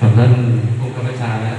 กับท่านผู้กำกับชาและ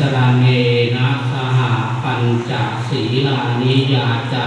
สรเมนะสหปัญจศีลานิยาจา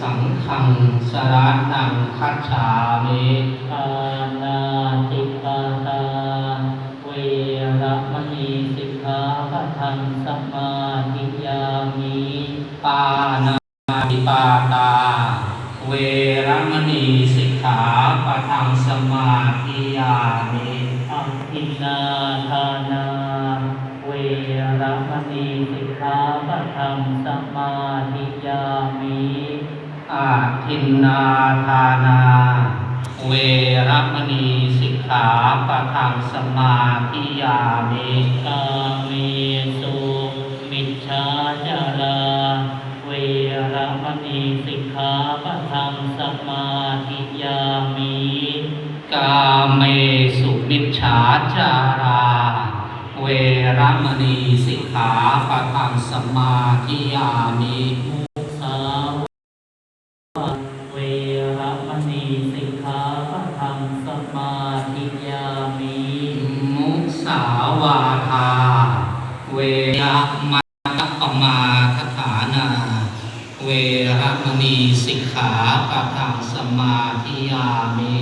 สังฆังสรนังคัจฉามิปานาติปตาเวรมณีสิกขาปัทังสมาธิยามิปานาติปตา เวรมณีสิกขาปัทังสมาธิยามิอัปปินา ทินนาทานา เวรมณีสิกขาปะทังสมาธิยามิกามีสุมิชาจารา เวรมณีสิกขาปะทังสมาธิยามิกาเมสุมิชาจารา เวรมณีสิกขาปะทังสมาธิยามิ มุณีสิกขาปะทังสมาธิยามิ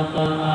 أطاع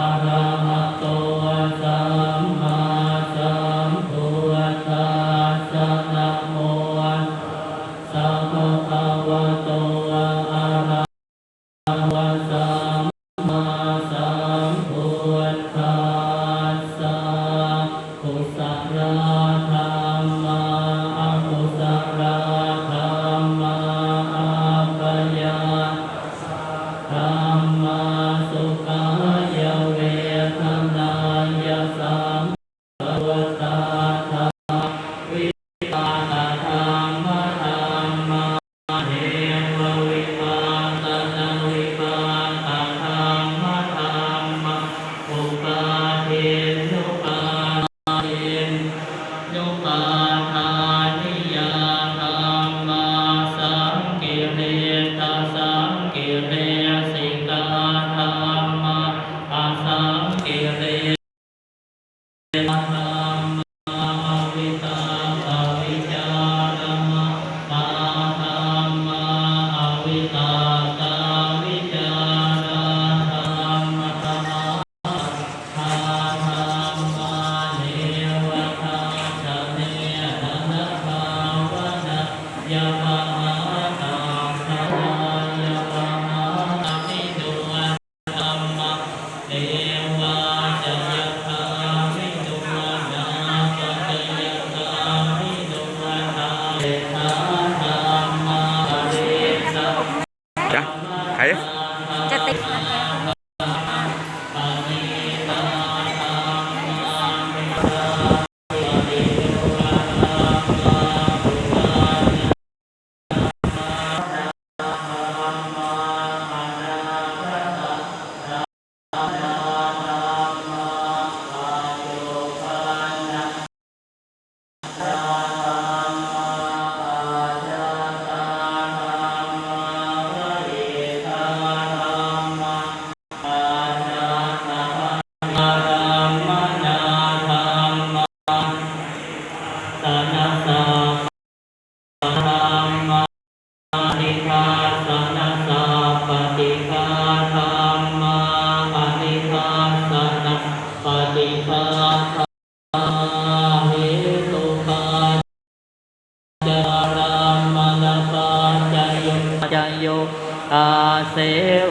เส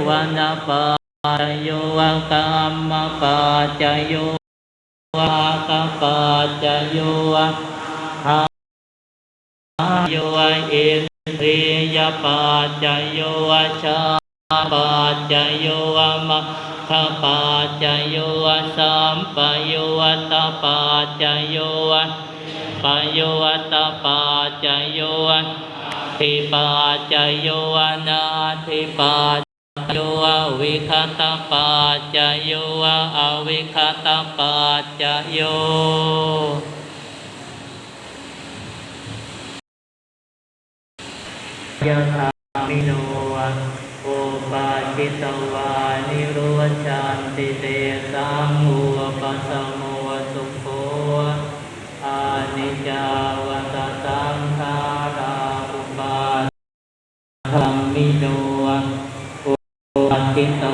วนาปัจโยวกรรมปัจโยวกรรมปัจโยวหาโยอินทรียปัจโยวชาปัจโยวมะขปัจโยวสัมปโยวตปัจโยวปโยวตปัจโยว ทิปัจจโยนาทิปัจโยวิคตาปัจจโยอวิคตาปัจจโยยะคามิโนโอปาจิตวานิโรชันติเตสังอุปสม ธรรมิโนโอปัติโต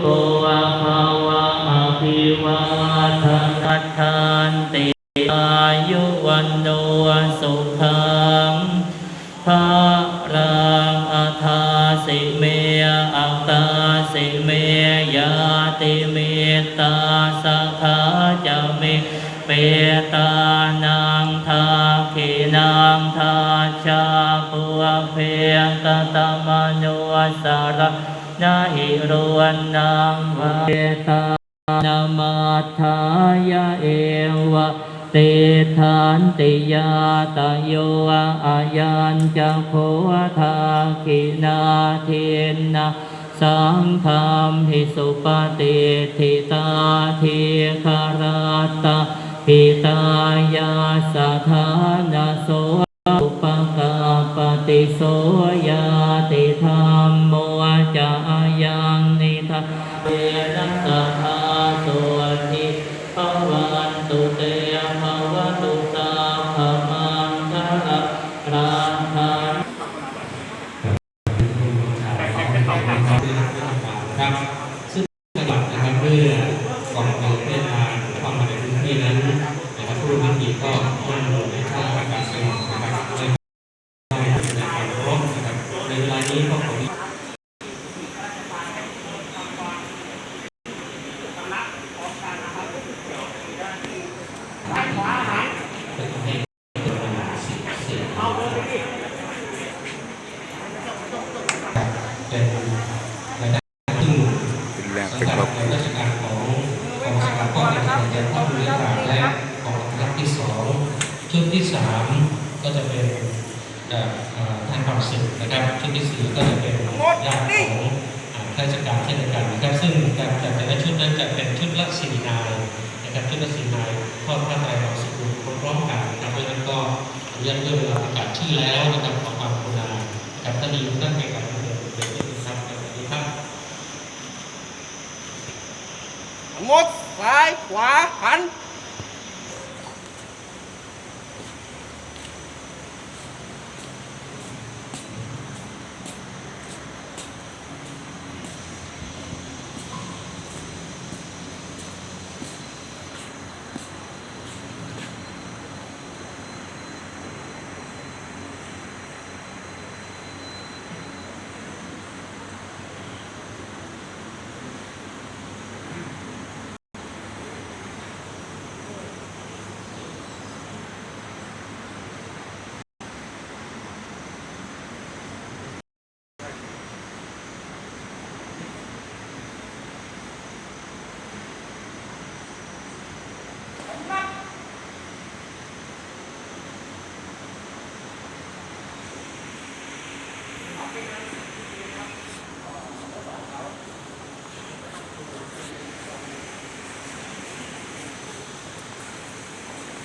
โกภาวะภิวาทนาทานติอายุวันโนสุขังพรรังอัาสิเมอัตาสิเมยาติเมตาสขาจะเมเตานางทาขีนางทาชาภวเพกตมโนสาร นาหิรวนนังวเปตานามาทายะเอวะเตทานติยาตโยอายัญจะโพธาคินาเทนนะสังฆามหิสุปฏิทิตาเทคาราตาหิตายาสถานาโส อุปกาปฏิโสยาติธรรมโม เวนัสธาโสติภวันตุเตภวตุสาภมังคละราธาน ครับซึ่งจังหวัดนะครับเมื่อกองทัพได้ทางเข้ามาในพื้นที่นั้นนะครับผู้ร่วมพิธีก็ต้องลงในท่าอากาศยานนะครับในในการรบนะครับในเวลานี้ก็ขอ เป็นรายได้ซึ่ง เป็นแรง สัง เป็น กัด ครอบ ในราชการของกองสกัดป้องกันการยันท่าบริการและกองทัพที่สอง ชุดที่สามก็จะเป็นท่านความศึกนะครับชุดที่สี่ก็จะเป็นญาติของอ่าข้าราชการเช่นเดียวกันนะครับ ซึ่งการจัดแต่ละชุดนั้นจะเป็นชุดละสี่นายนะครับชุดละสี่นายทอดผ้าไตรเราสกุลพร้อมๆกันนะครับเพราะฉะนั้นก็อนุญาตเริ่มเวลาประกาศชื่อแล้วนะครับขอความกรุณาครับท่านนี้ท่านเป็นการเนินเรื่องนี้ครับสวัสดีครับหมดซ้ายขวาหัน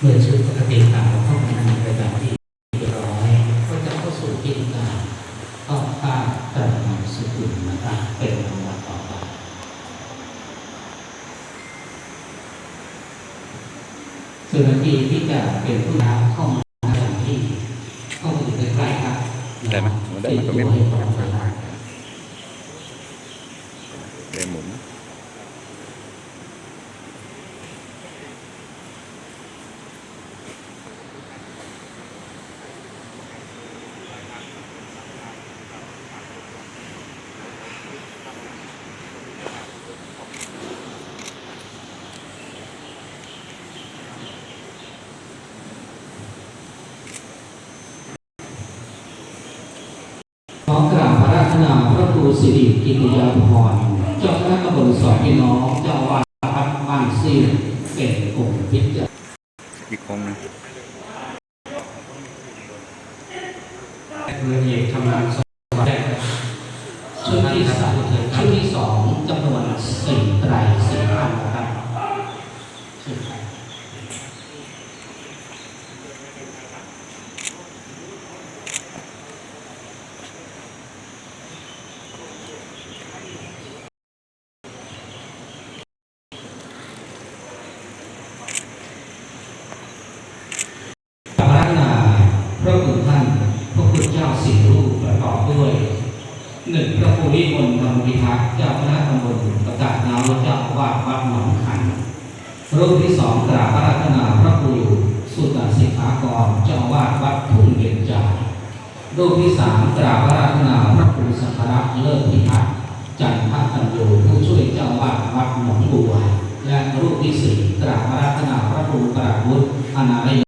เมื่อชุดปกติตามเข้ามาในระดับที่เรียบร้อยก็จะเข้าสู่กิจการก็ป้าตระหนักสุขุมนะครับเป็นลำดับต่อไปส่วนนาทีที่จะเป็นผู้นำเข้ามาอย่างที่เข้ามาอยู่ใกล้ๆครับได้ไหมได้ไหมตรงนี้ ให้พร้อมนะครับ เดี๋ยวหมุน ขอกราบพระราชนาพ รูสิริกิติยาภรณ์เจ้าคณะตำบลสอนพี่น้องเจ้าวาดบ้านซีนเป็นองค์พิจาร อีกองค์หนึง เรือเอกชำนาญสวัสดิ์ ชุดที่สามชุดที่สองจำนวนสี่ไตรสี่พันนะครับชุดแรกพระราชนาพระคุณท่านพระคุณเจ้าสี่รูปประกอบด้วย หนึ่ง พระภูริมลธรรมพิทักษ์เจ้าคณะตำบลประกาศนาวเจ้าวาดวัดหนองขันรูปที่สองกราบพระราชนาพระครูสุตสิกขากรเจ้าวาดวัดทุ่งเบญจารูปที่สามกราบพระราชนาพระครูสังฆรักษ์เลิศพิทักษ์จันทปัญโยผู้ช่วยเจ้าวาดวัดหนองบัวและรูปที่สี่กราบอาราธนาพระครูกราบวุฒิอนาลย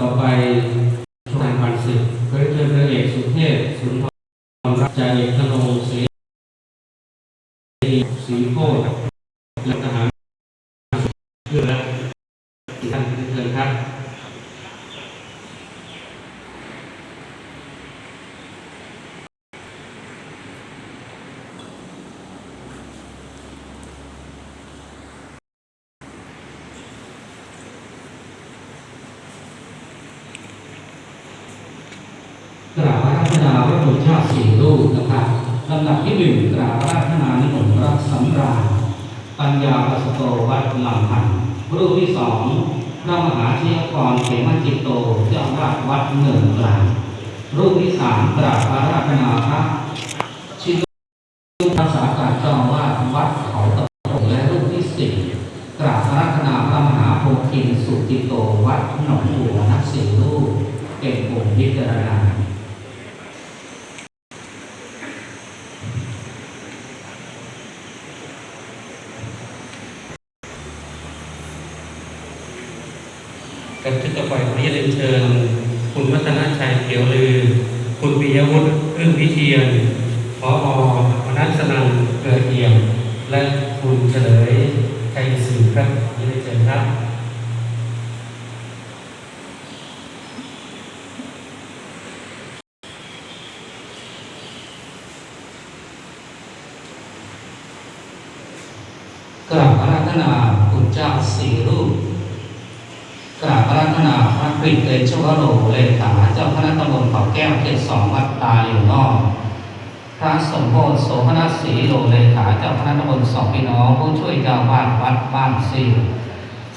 ต่อไปชนางพันศึกเพื่อเชิญพระเอกสุเทพสุนทรรักจ่าเอกธนงศรีศรีโคตรและทหารเพื่อและท่านเชิญครับ กราบอาราธนาพระพุทธเจ้าสี่รูปนะครับลำดับที่ หนึ่งกราบอาราธนานิมนต์พระสำราญปัญญาปัสสโตวัดลำพันรูปที่สองพระมหาเชยกรเขมจิตโตเจ้าอาวาสวัดเนินกลางรูปที่สามกราบอาราธนาพระชินรักษาการเจ้าอาวาสวัดเขาตะโกและรูปที่สี่กราบอาราธนาพระมหาโพธินสุติโตวัดหนองบัวนักสี่รูปเป็นองค์พิจารณา กับชุดต่อไปขออนุญาตเรียนเชิญ คุณวัฒนชัยเขียวลือ คุณปิยวุฒิพึ่งพิเชียนพอมนัสนันเกิดเอี่ยม และคุณเฉลยชัยศรีครับยินดีเชิญครับกราบอาราธนาคุณเจ้าสี่รูป กราบอาราธนาพระกฤษเตชวโรเลขาเจ้าคณะตำบลเขาแก้วเขตสองวัดตาหลิวนอก พระสมโพธิโสพนศรีโลเลขาเจ้าคณะตำบลสองพี่น้องผู้ช่วยเจ้าวาดวัดบ้านซิว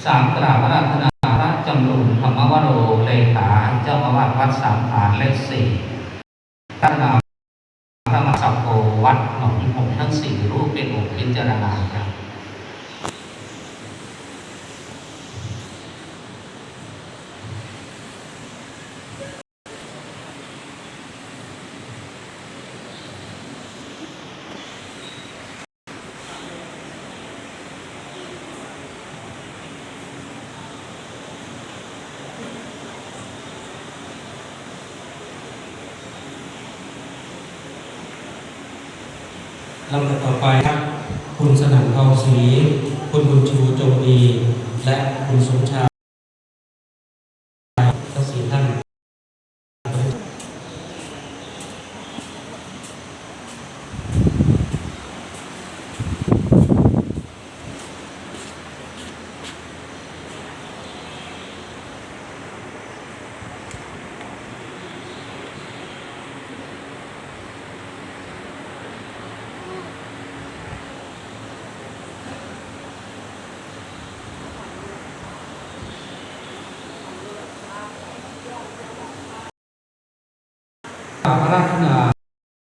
สามกราบอาราธนาพระจำลุนธรรมวโรเลขาเจ้าอาวาสวัดสามฐานเลขสี่อารานาพระมหาสัพโพวัดหนองหงทั้งสี่รูปเป็นองค์พิจารณาครับ ลำดับต่อไปครับ คุณสนั่นทองศรีคุณบุญชูจงดี และคุณสมชายทั้งสี่ท่าน กราบอาราธนา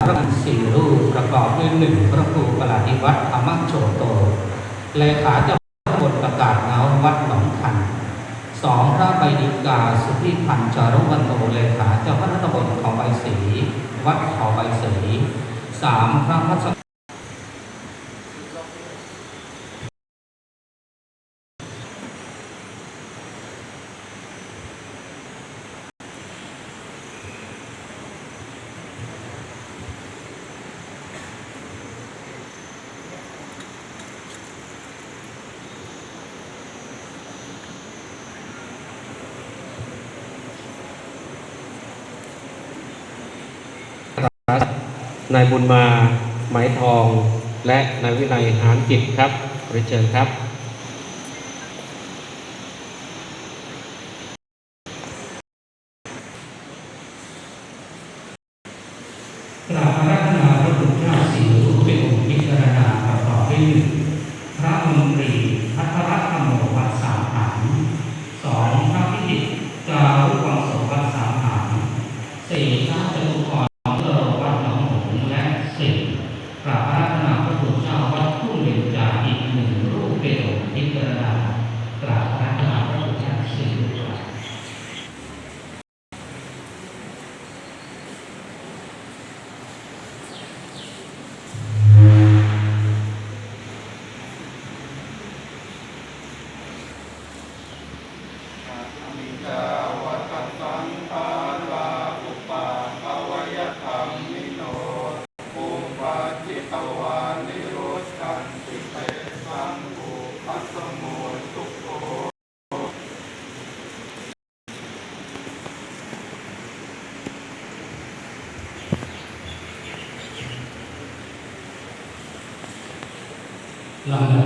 พระสี่รูปประกอบด้วยหนึ่งพระครูประหลัดวัดธรรมโชโต เลขาเจ้าพระบทประกาศเงาวัดหนองคันสองพระใบดิกาสุพิพันธ์จารุวันโตเลขาเจ้าพระนัตบลเขาใบสี วัดเขาใบสีสามพระพัส นายบุญมาไหมทอง และนายวินัยหานกิจครับขอเชิญครับ 나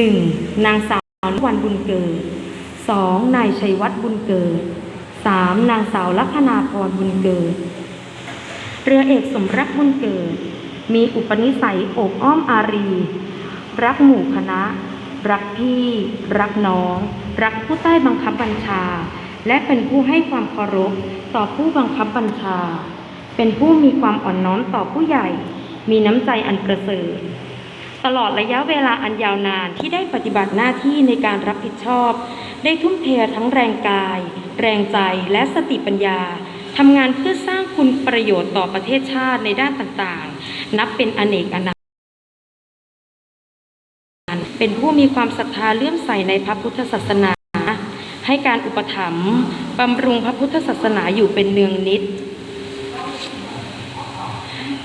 1. นางสาววันบุญเกิด 2. นายชัยวัฒน์บุญเกิด 3. นางสาวลัคนาพรบุญเกิด เรือเอกสมรักบุญเกิด มีอุปนิสัยอบอ้อมอารี รักหมู่คณะ รักพี่ รักน้อง รักผู้ใต้บังคับบัญชา และเป็นผู้ให้ความเคารพต่อผู้บังคับบัญชา เป็นผู้มีความอ่อนน้อมต่อผู้ใหญ่ มีน้ำใจอันประเสริฐ ตลอดระยะเวลาอันยาวนานที่ได้ปฏิบัติหน้าที่ในการรับผิดชอบ ได้ทุ่มเททั้งแรงกาย แรงใจและสติปัญญาทำงานเพื่อสร้างคุณประโยชน์ต่อประเทศชาติในด้านต่างๆ นับเป็นอเนกอนันต์เป็นผู้มีความศรัทธาเลื่อมใสในพระพุทธศาสนา ให้การอุปถัมภ์บำรุงพระพุทธศาสนาอยู่เป็นเนืองนิด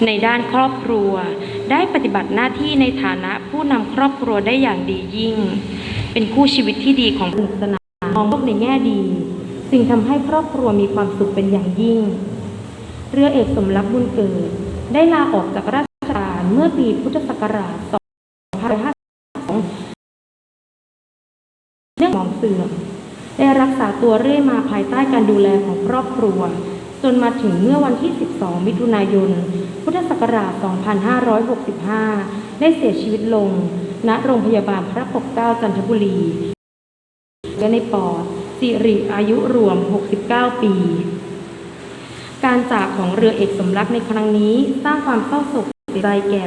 ในด้านครอบครัว ได้ปฏิบัติหน้าที่ในฐานะผู้นำครอบครัวได้อย่างดียิ่ง เป็นคู่ชีวิตที่ดีของศาสนามองโลกในแง่ดีสิ่งทำให้ครอบครัวมีความสุขเป็นอย่างยิ่ง เรือเอกสมรักบุญเกิด ได้ลาออกจากราชการเมื่อปีพุทธศักราช 2552เรื่องหมองเสื่อมได้รักษาตัวเรื่อยมาภายใต้การดูแลของครอบครัว จนมาถึงเมื่อวันที่ 12 มิถุนายน พุทธศักราช 2565 ได้เสียชีวิตลง ณ โรงพยาบาลพระปกเกล้าจันทบุรีและในปอดสิริอายุรวม 69 ปี การจากของเรือเอกสมรักในครั้งนี้สร้างความเศร้าโศกเสียใจแก่